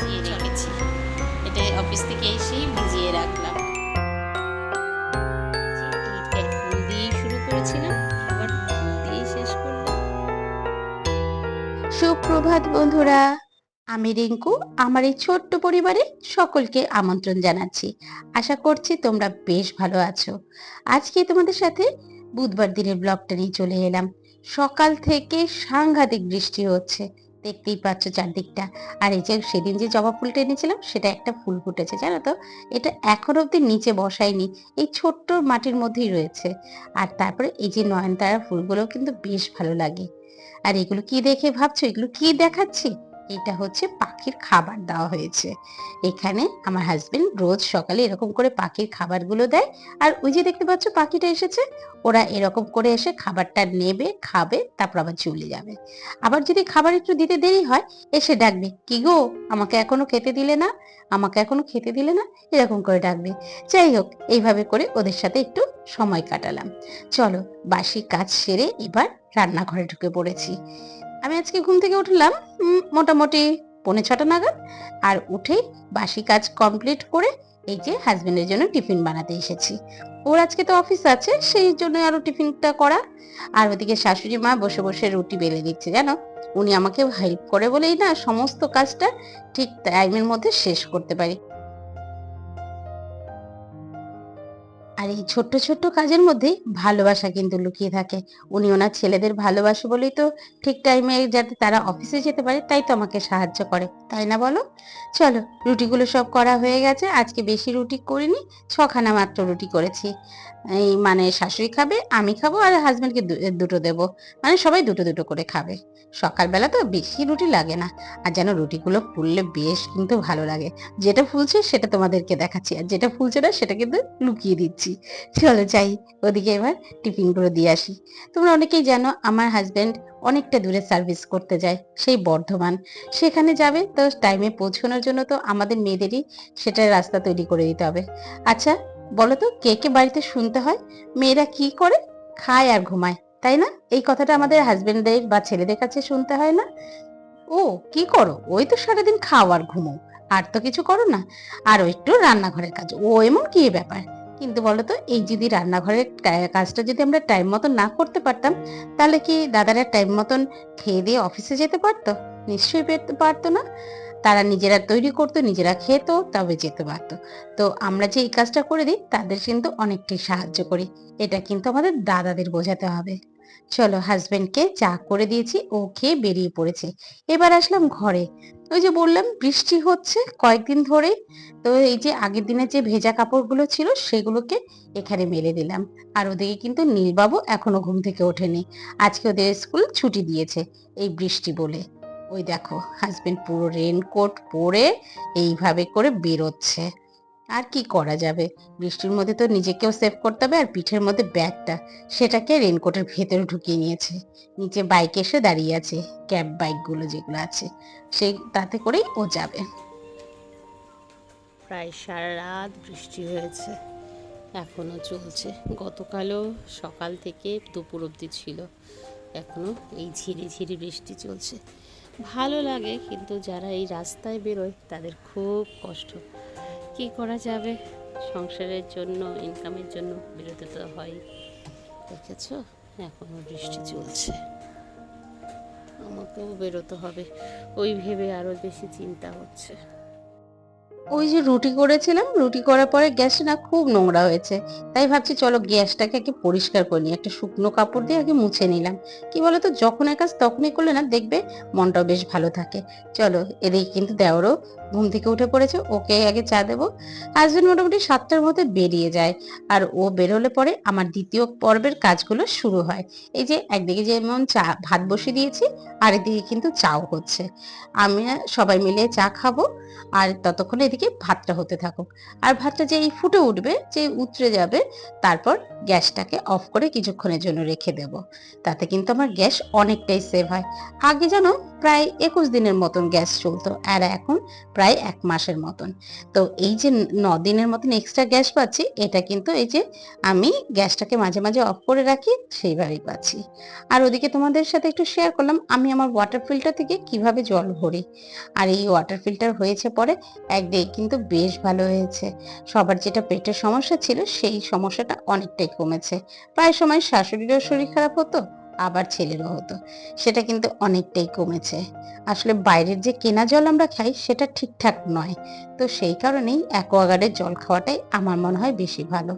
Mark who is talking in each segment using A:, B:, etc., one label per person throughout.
A: দিয়ে রেখেছি। এটা অফিস থেকে এসেই ভিজিয়ে রাখলাম।
B: সুপ্রভাত বন্ধুরা, আমি রিঙ্কু, আমার এই ছোট্ট পরিবারে সকলকে আমন্ত্রণ জানাচ্ছি। আশা করছি তোমরা বেশ ভালো আছো। আজকে তোমাদের সাথে বুধবার দিনের ব্লগটা নিয়ে চলে এলাম। সকাল থেকে সাংঘাতিক বৃষ্টি হচ্ছে। দেখতেই পাচ্ছ চারদিকটা। আর এই যে সেদিন যে জবা ফুলটা এনেছিলাম, সেটা একটা ফুল ফুটেছে, জানো তো? এটা এখন অব্দি নিচে বসায়নি, এই ছোট্ট মাটির মধ্যেই রয়েছে। আর তারপরে এই যে নয়নতারা ফুলগুলো কিন্তু বেশ ভালো লাগে। আর এগুলো কি দেখে ভাবছ? এগুলো কি দেখাচ্ছি? এটা হচ্ছে পাখির খাবার দেওয়া হয়েছে। এখানে আমার হাজবেন্ড রোজ সকালে এরকম করে পাখির খাবারগুলো দেয়। আর ওই যে দেখতে পাচ্ছ পাখিটা এসেছে, ওরা এরকম করে এসে খাবারটা নেবে, খাবে, তারপর আবার চলে যাবে। আবার যদি খাবার একটু দিতে দেরি হয়, এসে ডাকবে, কি গো, আমাকে এখনও খেতে দিলে না? আমাকে এখনও খেতে দিলে না? এরকম করে ডাকবে। যাই হোক, এইভাবে করে ওদের সাথে একটু সময় কাটালাম। চলো, বাসি কাজ সেরে এবার রান্নাঘরে ঢুকে পড়েছি। আমি আজকে ঘুম থেকে উঠলাম মোটামুটি পৌনে ছটা নাগাদ। আর উঠেই বাসি কাজ কমপ্লিট করে এই যে হাজবেন্ডের জন্য টিফিন বানাতে এসেছি। ওর আজকে তো অফিস আছে, সেই জন্য আরও টিফিনটা করা। আর ওদিকে শাশুড়ি মা বসে বসে রুটি বেলে দিচ্ছে, জানো? উনি আমাকে হেল্প করে বলেই না, সমস্ত কাজটা ঠিক টাইমের মধ্যে শেষ করতে পারি। আর এই ছোট্ট ছোট্ট কাজের মধ্যে ভালোবাসা কিন্তু লুকিয়ে থাকে। উনি ওনার ছেলেদের ভালোবাসে বলেই তো ঠিক টাইমে যাতে তারা অফিসে যেতে পারে, তাই তো আমাকে সাহায্য করে। তাই না বলো? চলো, রুটিগুলো সব করা হয়ে গেছে। আজকে বেশি রুটি করিনি, ছখানা মাত্র রুটি করেছি। এই মানে শাশুড়ি খাবে, আমি খাব আর হাজবেন্ডকে দুটো দেব। মানে সবাই দুটো দুটো করে খাবে। সকালবেলা তো বেশি রুটি লাগে না। আর যেন রুটিগুলো ফুললে বেশ কিন্তু ভালো লাগে। যেটা ফুলছে সেটা তোমাদেরকে দেখাচ্ছি। আর যেটা ফুলছে না সেটা কিন্তু লুকিয়ে দিচ্ছি। চলো যাই, ওদিকে এবার টিফিনগুলো দিয়ে আসি। তোমরা অনেকেই জানো আমার হাজবেন্ড অনেকটা দূরে সার্ভিস করতে যায়, সেই বর্ধমান। সেখানে যাবে তো টাইমে পৌঁছানোর জন্য তো আমাদের মেয়েদেরই সেটা রাস্তা তৈরি করে দিতে হবে। আচ্ছা বলো তো, কে কে বাড়িতে শুনতে হয়? মেয়েরা কি করে? খায় আর ঘুমায়, তাই না? এই কথাটা আমাদের হাজবেন্ডদের বা ছেলেদের কাছে শুনতে হয় না। ও, কি করো? ওই তো সারাদিন খাও আর ঘুমো আর তো কিছু করো না। আর ওই একটু রান্নাঘরের কাজ, ও এমন কি ব্যাপার? কিন্তু বলতো এই যদি রান্নাঘরের কাজটা যদি আমরা টাইম মতন না করতে পারতাম, তাহলে কি দাদারা টাইম মতন খেয়ে দিয়ে অফিসে যেতে পারতো? নিশ্চয়ই পেত- পারতো না। তারা নিজেরা তৈরি করতো, নিজেরা খেত, তবে যেতে পারতো। তো আমরা যে এই কাজটা করে দিই, তাদের কিন্তু অনেকটাই সাহায্য করি। এটা কিন্তু আমাদের দাদাদের বোঝাতে হবে। চলো হাজবেন্ডকে চা করে দিয়েছি, ও খেয়ে বেরিয়ে পড়েছে। এবার আসলাম ঘরে। ওই যে বললাম, বৃষ্টি হচ্ছে কয়েকদিন ধরে। তো এই যে আগের দিনে যে ভেজা কাপড়গুলো ছিল, সেগুলোকে এখানে মেলে দিলাম। আর ওদিকে কিন্তু নীলবাবু এখনও ঘুম থেকে ওঠেনি। আজকে ওদের স্কুল ছুটি দিয়েছে, এই বৃষ্টি বলে। ওই দেখো হাজবেন্ড পুরো রেনকোট পরে এইভাবে করে বেরোচ্ছে। আর কি করা যাবে? বৃষ্টির মধ্যে তো নিজেকেও সেভ করতে হবে আর পিঠের মধ্যে ব্যাগটা, সেটাকে রেনকোটের ভেতরে ঢুকিয়ে নিয়েছে। নিচে বাইক এসে দাঁড়িয়ে আছে ক্যাব বাইকগুলো যেগুলো আছে সেই তাতে করেই ও যাবে।
A: প্রায় সারা রাত বৃষ্টি হয়েছে, এখনও চলছে। গতকালও সকাল থেকে দুপুর অবধি ছিল, এখনও এই ঝিরি ঝিরি বৃষ্টি চলছে। ভালো লাগে, কিন্তু যারা এই রাস্তায় বেরোয় তাদের খুব কষ্ট। কি করা যাবে? সংসারের জন্য ইনকামের জন্য বেরোতে তো হয় দেখেছ? এখনও বৃষ্টি চলছে। আমাকেও বেরোতে হবে। ওই ভেবে আরও বেশি চিন্তা হচ্ছে।
B: ওই যে রুটি করেছিলাম, রুটি করার পরে গ্যাসটা না খুব নোংরা হয়েছে। তাই ভাবছি চলো গ্যাসটাকে আগে পরিষ্কার করে নিই। একটা শুকনো কাপড় দিয়ে আগে মুছে নিলাম। কি বলতো, যখন এক কাজ তখনই করলে না দেখবে মনটাও বেশ ভালো থাকে। চলো, এদিকে কিন্তু দেওরও ঘুম থেকে উঠে পড়েছে ওকে আগে চা দেবো। হাজবেন্ড মোটামুটি সাতটার মধ্যে বেরিয়ে যায়। আর ও বেরোলে পরে আমার দ্বিতীয় পর্বের কাজগুলো শুরু হয়। এই যে একদিকে যেমন চা, ভাত বসিয়ে দিয়েছি আর এদিকে কিন্তু চাও হচ্ছে। আমি সবাই মিলে চা খাব। আর ততক্ষণ এদিকে ভাতটা হতে থাকুক। আর ভাতটা যেই ফুটে উঠবে যে উতরে যাবে, তারপর গ্যাসটাকে অফ করে কিছুক্ষণের জন্য রেখে দেব। তাতে কিন্তু আমার গ্যাস অনেকটাই সেভ হয়। আগে জানো প্রায় একুশ দিনের মতন গ্যাস চলতো, আর এখন প্রায় এক মাসের মতন। তো এই যে ন দিনের মতন এক্সট্রা গ্যাস পাচ্ছি, এটা কিন্তু এই যে আমি গ্যাসটাকে মাঝে মাঝে অফ করে রাখি, সেইভাবেই পাচ্ছি। আর ওদিকে তোমাদের সাথে একটু শেয়ার করলাম, আমি আমার ওয়াটার ফিল্টার থেকে কীভাবে জল ভরি। আর এই ওয়াটার ফিল্টার হয়েছে পরে একদিকে কিন্তু বেশ ভালো হয়েছে। সবার যেটা পেটের সমস্যা ছিল, সেই সমস্যাটা অনেকটাই কমেছে। প্রায় সময় শাশুড়িরও শরীর খারাপ হতো আবার ছেলেরও হতো সেটা কিন্তু অনেকটাই কমেছে। আসলে বাইরের যে কেনা জল আমরা খাই, সেটা ঠিকঠাক নয়। তো সেই কারণেই অ্যাকোয়াগার্ডের জল খাওয়াটাই আমার মনে হয় বেশি ভালো।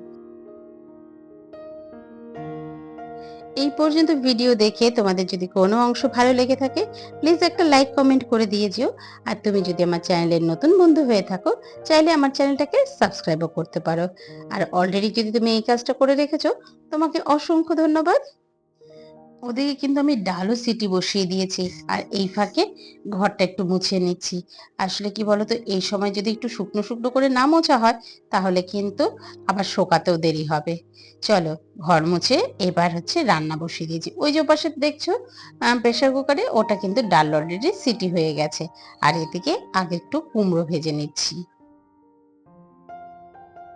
B: এই পর্যন্ত ভিডিও দেখে তোমাদের যদি কোনো অংশ ভালো লেগে থাকে প্লিজ একটা লাইক কমেন্ট করে দিয়ে যেও। আর তুমি যদি আমার চ্যানেলের নতুন বন্ধু হয়ে থাকো, চাইলে আমার চ্যানেলটাকে সাবস্ক্রাইবও করতে পারো। আর অলরেডি যদি তুমি এই কাজটা করে রেখেছো, তোমাকে অসংখ্য ধন্যবাদ। ওদিকে কিন্তু আমি ডালও সিটি বসিয়ে দিয়েছি আর এই ফাঁকে ঘরটা একটু মুছে নিচ্ছি। আসলে কি বলতো, এই সময় যদি একটু শুকনো শুকনো করে না মোছা হয়, তাহলে কিন্তু আবার শোকাতেও দেরি হবে। চলো ঘর মুছে এবার হচ্ছে রান্না বসিয়ে দিয়েছি। ওই যে পাশে দেখছ প্রেশার কুকারে ওটা কিন্তু ডাল অলরেডি সিটি হয়ে গেছে। আর এদিকে আগে একটু কুমড়ো ভেজে নিচ্ছি।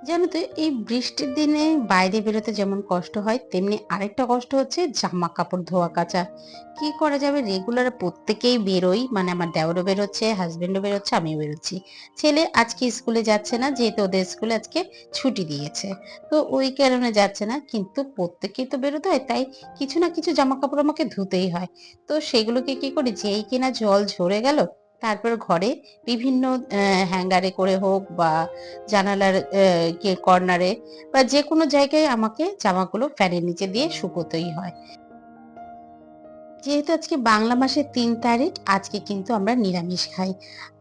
B: জানো তো, এই বৃষ্টির দিনে বাইরে বেরোতে যেমন কষ্ট হয়, তেমনি আরেকটা কষ্ট হচ্ছে জামা কাপড় ধোয়া কাচা। কি করা যাবে? রেগুলার প্রত্যেকেই বেরোই মানে আমার দেওরও বেরোচ্ছে হাজবেন্ডও বেরোচ্ছে, আমিও বেরোচ্ছি। ছেলে আজকে স্কুলে যাচ্ছে না, যেহেতু ওদের স্কুলে আজকে ছুটি দিয়েছে। তো ওই কারণে যাচ্ছে না, কিন্তু প্রত্যেকেই তো বেরোতে হয়, তাই কিছু না কিছু জামা কাপড় আমাকে ধুতেই হয়। তো সেগুলোকে কি করি? যেই কিনা জল ঝরে গেল তারপর ঘরে বিভিন্ন হ্যাঙ্গারে করে হোক বা জানালার কর্নারে বা যে কোনো জায়গায় আমাকে জামাগুলো ফ্যানের নিচে দিয়ে শুকোতেই হয়। যেহেতু আজকে বাংলা মাসের তিন তারিখ, আজকে কিন্তু আমরা নিরামিষ খাই।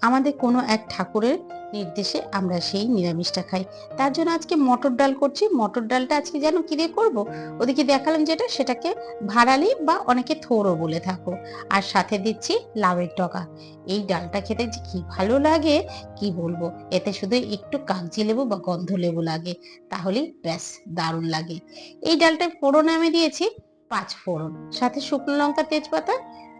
B: আমাদের কোনো এক ঠাকুরের নির্দেশে আমরা সেই নিরামিষটা খাই। তার জন্য আজকে মটর ডাল করছি। মটর ডালটা আজকে যেন কি দিয়ে করব? ওদিকে দেখালাম যেটা, সেটাকে ভাড়ালি বা অনেকে থোড়ও বলে থাকো। আর সাথে দিচ্ছি লাউয়ের টকা এই ডালটা খেতে যে কি ভালো লাগে, কি বলব? এতে শুধু একটু কাগজি লেবু বা গন্ধ লেবু লাগে। তাহলেই ব্যাস, দারুণ লাগে। এই ডালটা ফোড়ন আমি দিয়েছি পাঁচ ফোড়ন সাথে শুকনো লঙ্কা তেজপাতা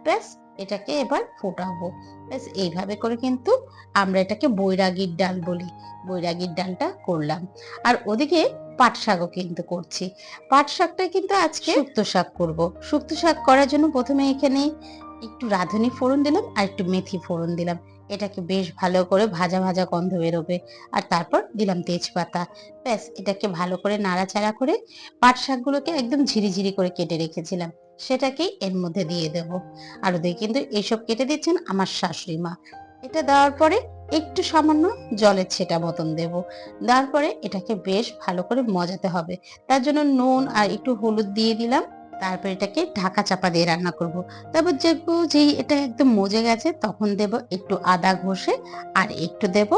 B: ব্যাস এটাকে এবার ফোটাবো। ব্যাস এইভাবে করে কিন্তু আমরা এটাকে বৈরাগীর ডাল বলি। বৈরাগীর ডালটা করলাম। আর ওদিকে পাট শাকও কিন্তু করছি। পাট শাকটা কিন্তু আজকে শুক্তো শাক করব। শুক্তো শাক করার জন্য প্রথমে এখানে একটু রাঁধুনি ফোড়ন দিলাম আর একটু মেথি ফোড়ন দিলাম। এটাকে বেশ ভালো করে ভাজা ভাজা গন্ধ বেরোবে। আর তারপর দিলাম তেজপাতা। ব্যাস, এটাকে ভালো করে নাড়াচাড়া করে পাট শাকগুলোকে একদম ঝিরিঝিরি করে কেটে রেখেছিলাম। সেটাকেই এর মধ্যে দিয়ে দেব। আর ওদের কিন্তু এইসব কেটে দিচ্ছেন আমার শাশুড়ি মা। এটা দেওয়ার পরে একটু সামান্য জলের ছেটা মতন দেব। দেওয়ার পরে এটাকে বেশ ভালো করে মজাতে হবে। তার জন্য নুন আর একটু হলুদ দিয়ে দিলাম। তারপর এটাকে ঢাকা চাপা দিয়ে রান্না করব। তারপর দেখব যে এটা একদম মজে গেছে, তখন দেব একটু আদা ঘষে আর একটু দেব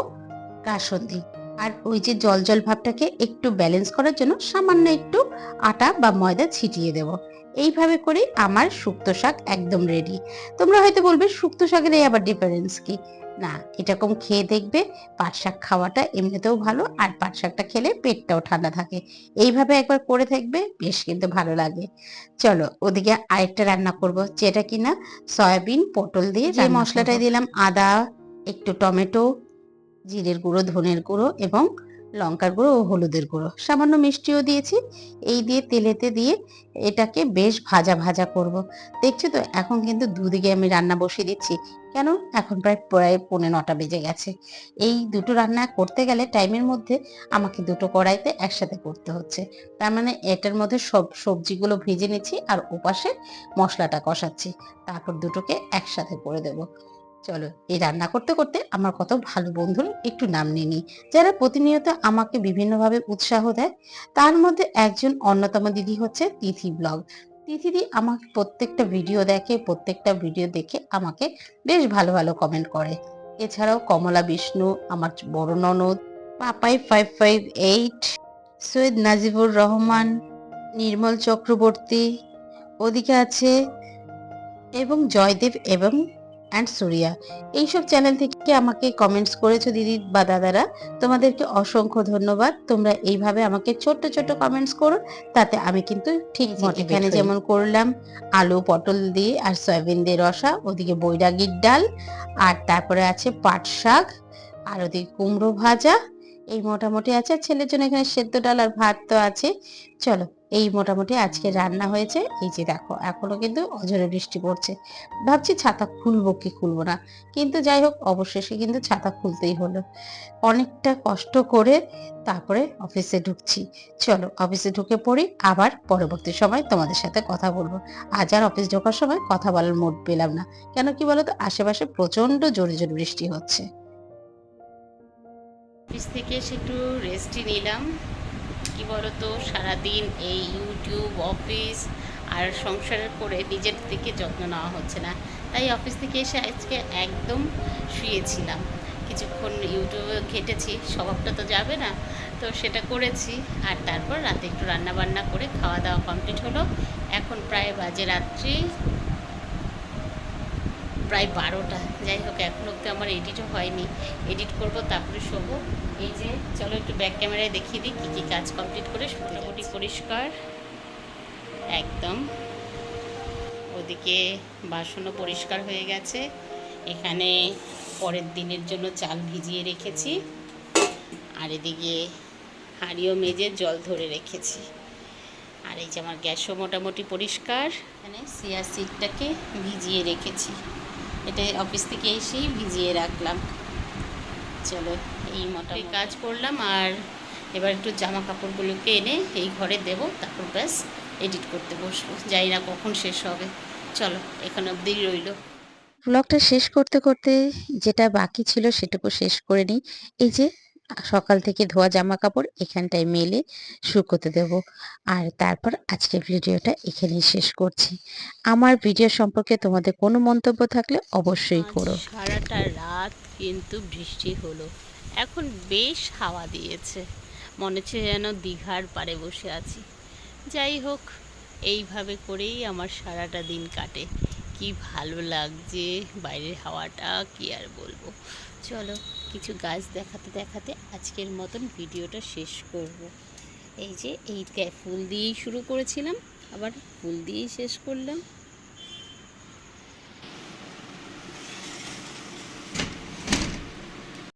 B: কাসন্দি। আর ওই যে জল জল ভাবটাকে একটু ব্যালেন্স করার জন্য সামান্য একটু আটা বা ময়দা ছিটিয়ে দেব। এইভাবে করে আমার শুক্তো শাক একদম রেডি তোমরা হয়তো বলবে শুক্তো শাকের এই আবার ডিফারেন্স কি? না এরকম খেয়ে দেখবে পাট শাক খাওয়াটা এমনিতেও ভালো আর পাট শাকটা খেলে পেটটাও ঠান্ডা থাকে। এইভাবে একবার করে থাকবে বেশ কিন্তু ভালো লাগে। চলো ওদিকে আরেকটা রান্না করব যেটা কিনা সয়াবিন পটল দিয়ে যে মশলাটাই দিলাম আদা একটু টমেটো জিরের গুঁড়ো ধনের গুঁড়ো এবং লঙ্কার গুঁড়ো ও হলুদের গুঁড়ো। সামান্য মিষ্টিও দিয়েছি। এই দিয়ে তেলেতে দিয়ে এটাকে বেশ ভাজা ভাজা করব। দেখছ তো, এখন কিন্তু দুদিকে আমি রান্না বসিয়ে দিচ্ছি। কেন? এখন প্রায় প্রায় পৌনে নটা বেজে গেছে। এই দুটো রান্না করতে গেলে টাইমের মধ্যে আমাকে দুটো কড়াইতে একসাথে করতে হচ্ছে। তার মানে এটার মধ্যে সব সবজিগুলো ভেজে নিচ্ছি আর ওপাশে মশলাটা কষাচ্ছি। তারপর দুটোকে একসাথে করে দেবো। চলো এই রান্না করতে করতে আমার কত ভালো বন্ধুর একটু নাম নিয়ে নিই। যারা প্রতিনিয়ত আমাকে বিভিন্নভাবে উৎসাহ দেয়, তার মধ্যে একজন অন্যতম দিদি হচ্ছে তিথি ব্লগ। তিথিদি আমাকে প্রত্যেকটা ভিডিও দেখে, প্রত্যেকটা ভিডিও দেখে আমাকে বেশ ভালো ভালো কমেন্ট করে। এছাড়াও কমলা বিষ্ণু, আমার বড় ননদ, Papai five five eight Syed Najibur Rahman, Nirmal Chakraborty, ওদিকে আছে এবং জয়দেব এবং অ্যান্ড সুরিয়া এইসব চ্যানেল থেকে আমাকে কমেন্টস করেছ দিদি বা দাদারা। তোমাদেরকে অসংখ্য ধন্যবাদ। তোমরা এইভাবে আমাকে ছোট্ট ছোট্ট কমেন্টস করো তাতে আমি কিন্তু ঠিক
A: এখানে
B: যেমন করলাম আলু পটল দিয়ে আর সয়াবিন দিয়ে রসা ওদিকে বৈরাগীর ডাল আর তারপরে আছে পাট শাক আর ওদিকে কুমড়ো ভাজা এই মোটামুটি আছে। আর ছেলের জন্য এখানে সেদ্ধ ডাল আর ভাত তো আছে। চলো, এই মোটামুটি আজকে রান্না হয়েছে। এই যে দেখো, এখনও কিন্তু অঝরে বৃষ্টি পড়ছে। ভাবছি ছাতা খুলবো কি খুলবো না। কিন্তু যাই হোক, অবশেষে কিন্তু ছাতা খুলতেই হলো। অনেকটা কষ্ট করে তারপরে অফিসে ঢুকছি। চলো, অফিসে ঢুকে পড়ি। আবার পরবর্তী সময় তোমাদের সাথে কথা বলব। আজ আর অফিস ঢোকার সময় কথা বলার মুড পেলাম না। কেন কি বলতো, আশেপাশে প্রচণ্ড জোরে জোরে বৃষ্টি হচ্ছে।
A: অফিস থেকে এসে একটু রেস্টই নিলাম। কি বলতো? সারাদিন এই ইউটিউব অফিস আর সংসারের করে নিজের থেকে যত্ন নেওয়া হচ্ছে না। তাই অফিস থেকে এসে আজকে একদম শুয়েছিলাম। কিছুক্ষণ ইউটিউবে ঘেটেছি, স্বভাবটা তো যাবে না। তো সেটা করেছি আর তারপর রাতে একটু রান্না বান্না করে খাওয়া দাওয়া কমপ্লিট হলো। এখন প্রায় বাজে রাত্রি। প্রায় বারোটা। যাই হোক, এখন অব্দি আমার এডিটও হয়নি। এডিট করব, তারপরে শোবো। এই যে, চলো একটু ব্যাক ক্যামেরায় দেখিয়ে দিই, কী কী কাজ কমপ্লিট করে মোটামুটি পরিষ্কার। একদম। ওদিকে বাসনও পরিষ্কার হয়ে গেছে। এখানে পরের দিনের জন্য চাল ভিজিয়ে রেখেছি। আর এদিকে হাঁড়িও মেজে জল ধরে রেখেছি। আর এই যে আমার গ্যাসও মোটামুটি পরিষ্কার। এখানে সিয়া সিটটাকে ভিজিয়ে রেখেছি। এটা অফিস থেকে এসেই ভিজিয়ে রাখলাম। চলো এই মোটামুটি। কাজ করলাম আর এবার একটু জামা কাপড়গুলোকে এনে এই ঘরে দেব তারপর ব্যাস এডিট করতে বসবো। জানি না কখন শেষ হবে। চলো এখানে অবধি রইল।
B: ব্লগটা শেষ করতে করতে যেটা বাকি ছিল সেটুকু শেষ করে নিই। এই যে সকাল থেকে ধোয়া জামা কাপড় এখানটায় মেলে শুকোতে দেব। আর তারপর আজকের ভিডিওটা এখানেই শেষ করছি। আমার ভিডিও সম্পর্কে তোমাদের কোনো মন্তব্য থাকলে অবশ্যই করো।
A: সারাটা রাত কিন্তু বৃষ্টি হলো। এখন বেশ হাওয়া দিয়েছে। মনে হচ্ছে যেন দীঘার পাড়ে বসে আছি। যাই হোক এইভাবে করেই আমার সারাটা দিন কাটে। কি ভালো লাগছে বাইরের হাওয়াটা কি আর বলব। চলো কিছু গাছ দেখাতে দেখাতে আজকের মতন ভিডিওটা শেষ করব। এই যে, এই ফুল দিয়েই শুরু করেছিলাম, আবার ফুল দিয়েই শেষ করলাম।